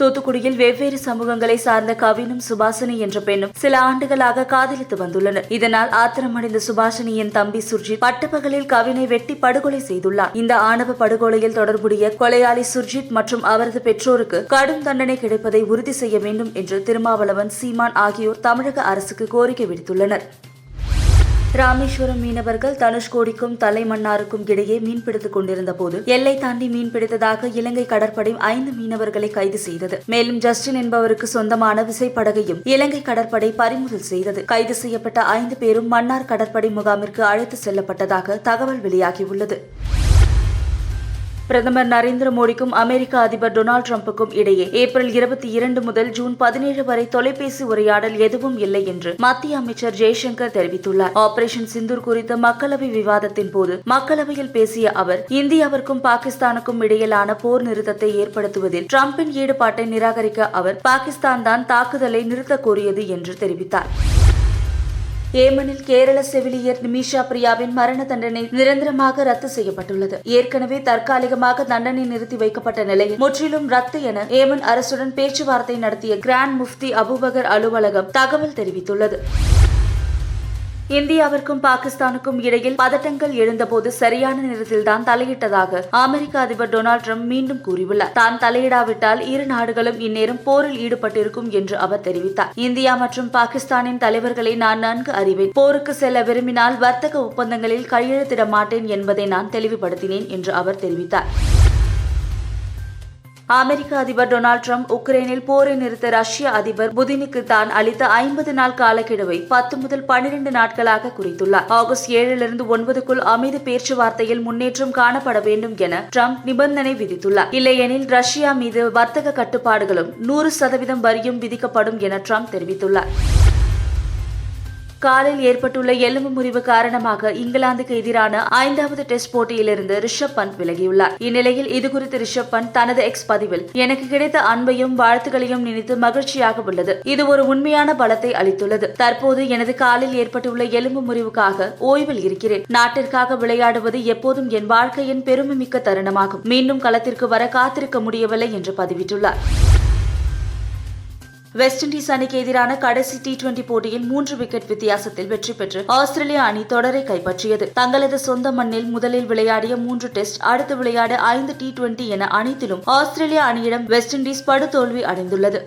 தூத்துக்குடியில் வெவ்வேறு சமூகங்களை சார்ந்த கவினும் சுபாஷினி என்ற பெண்ணும் சில ஆண்டுகளாக காதலித்து வந்துள்ளனர். இதனால் ஆத்திரமடைந்த சுபாஷினியின் தம்பி சுர்ஜித் பட்டப்பகலில் கவினை வெட்டி படுகொலை செய்துள்ளார். இந்த ஆணவ படுகொலையில் தொடர்புடைய கொலையாளி சுர்ஜித் மற்றும் அவரது பெற்றோருக்கு கடும் தண்டனை கிடைப்பதை உறுதி செய்ய வேண்டும் என்று திருமாவளவன் சீமான் ஆகியோர் தமிழக அரசுக்கு கோரிக்கை விடுத்துள்ளனர். ராமேஸ்வரம் மீனவர்கள் தனுஷ்கோடிக்கும் தலைமன்னாருக்கும் இடையே மீன்பிடித்துக் கொண்டிருந்த போது எல்லை தாண்டி மீன்பிடித்ததாக இலங்கை கடற்படை ஐந்து மீனவர்களை கைது செய்தது. மேலும் ஜஸ்டின் என்பவருக்கு சொந்தமான விசைப்படகையும் இலங்கை கடற்படை பறிமுதல் செய்தது. கைது செய்யப்பட்ட ஐந்து பேரும் மன்னார் கடற்படை முகாமிற்கு அழைத்து செல்லப்பட்டதாக தகவல் வெளியாகியுள்ளது. பிரதமர் நரேந்திர மோடிக்கும் அமெரிக்க அதிபர் டொனால்டு டிரம்புக்கும் இடையே ஏப்ரல் இருபத்தி இரண்டு முதல் ஜூன் பதினேழு வரை தொலைபேசி உரையாடல் எதுவும் இல்லை என்று மத்திய அமைச்சர் ஜெய்சங்கர் தெரிவித்துள்ளார். ஆபரேஷன் சிந்தூர் குறித்த மக்களவை விவாதத்தின் போது மக்களவையில் பேசிய அவர் இந்தியாவிற்கும் பாகிஸ்தானுக்கும் இடையிலான போர் நிறுத்தத்தை ஏற்படுத்துவதில் டிரம்பின் ஈடுபாட்டை நிராகரிக்க அவர் பாகிஸ்தான் தான் தாக்குதலை நிறுத்தக் கோரியது என்று தெரிவித்தார். ஏமனில் கேரள செவிலியர் நிமிஷா பிரியாவின் மரண தண்டனை நிரந்தரமாக ரத்து செய்யப்பட்டுள்ளது. ஏற்கனவே தற்காலிகமாக தண்டனை நிறுத்தி வைக்கப்பட்ட நிலையில் முற்றிலும் ரத்து என ஏமன் அரசுடன் பேச்சுவார்த்தை நடத்திய கிராண்ட் முஃப்தி அபுபகர் அலுவலகம் தகவல் தெரிவித்துள்ளது. இந்தியாவிற்கும் பாகிஸ்தானுக்கும் இடையில் பதட்டங்கள் எழுந்தபோது சரியான நேரத்தில்தான் தலையிட்டதாக அமெரிக்க அதிபர் டொனால்டு ட்ரம்ப் மீண்டும் கூறியுள்ளார். தான் தலையிடாவிட்டால் இரு நாடுகளும் இந்நேரம் போரில் ஈடுபட்டிருக்கும் என்று அவர் தெரிவித்தார். இந்தியா மற்றும் பாகிஸ்தானின் தலைவர்களை நான் நன்கு அறிவேன். போருக்கு செல்ல விரும்பினால் வர்த்தக ஒப்பந்தங்களில் கையெழுத்திட மாட்டேன் என்பதை நான் தெளிவுபடுத்தினேன் என்று அவர் தெரிவித்தார். அமெரிக்க அதிபர் டொனால்டு ட்ரம்ப் உக்ரைனில் போரை நிறுத்த ரஷ்ய அதிபர் புதினுக்கு தான் அளித்த ஐம்பது நாள் காலக்கெடுவை பத்து முதல் பனிரெண்டு நாட்களாக குறித்துள்ளார். ஆகஸ்ட் ஏழிலிருந்து ஒன்பதுக்குள் அமைதி பேச்சுவார்த்தையில் முன்னேற்றம் காணப்பட வேண்டும் என ட்ரம்ப் நிபந்தனை விதித்துள்ளார். இல்லையெனில் ரஷ்யா மீது வர்த்தக கட்டுப்பாடுகளும் நூறு சதவீதம் வரியும் விதிக்கப்படும் என ட்ரம்ப் தெரிவித்துள்ளார். காலில் ஏற்பட்டுள்ள எலும்பு முறிவு காரணமாக இங்கிலாந்துக்கு எதிரான ஐந்தாவது டெஸ்ட் போட்டியிலிருந்து ரிஷப் பந்த் விலகியுள்ளார். இந்நிலையில் இதுகுறித்து ரிஷப் பந்த் தனது எக்ஸ் பதிவில் எனக்கு கிடைத்த அன்பையும் வாழ்த்துக்களையும் நினைத்து மகிழ்ச்சியாக உள்ளது. இது ஒரு உண்மையான பலத்தை அளித்துள்ளது. தற்போது எனது காலில் ஏற்பட்டுள்ள எலும்பு முறிவுக்காக ஓய்வில் இருக்கிறேன். நாட்டிற்காக விளையாடுவது எப்போதும் என் வாழ்க்கையின் பெருமைமிக்க தருணமாகும். மீண்டும் களத்திற்கு வர காத்திருக்க முடியவில்லை என்று பதிவிட்டுள்ளார். வெஸ்ட் இண்டீஸ் அணிக்கு எதிரான கடைசி டி டுவெண்டி போட்டியில் மூன்று விக்கெட் வித்தியாசத்தில் வெற்றி பெற்று ஆஸ்திரேலிய அணி தொடரை கைப்பற்றியது. தங்களது சொந்த மண்ணில் முதலில் விளையாடிய மூன்று டெஸ்ட் அடுத்து விளையாட ஐந்து டி டுவெண்டி என அனைத்திலும் ஆஸ்திரேலிய அணியிடம் வெஸ்ட் இண்டீஸ் படுதோல்வி அடைந்துள்ளது.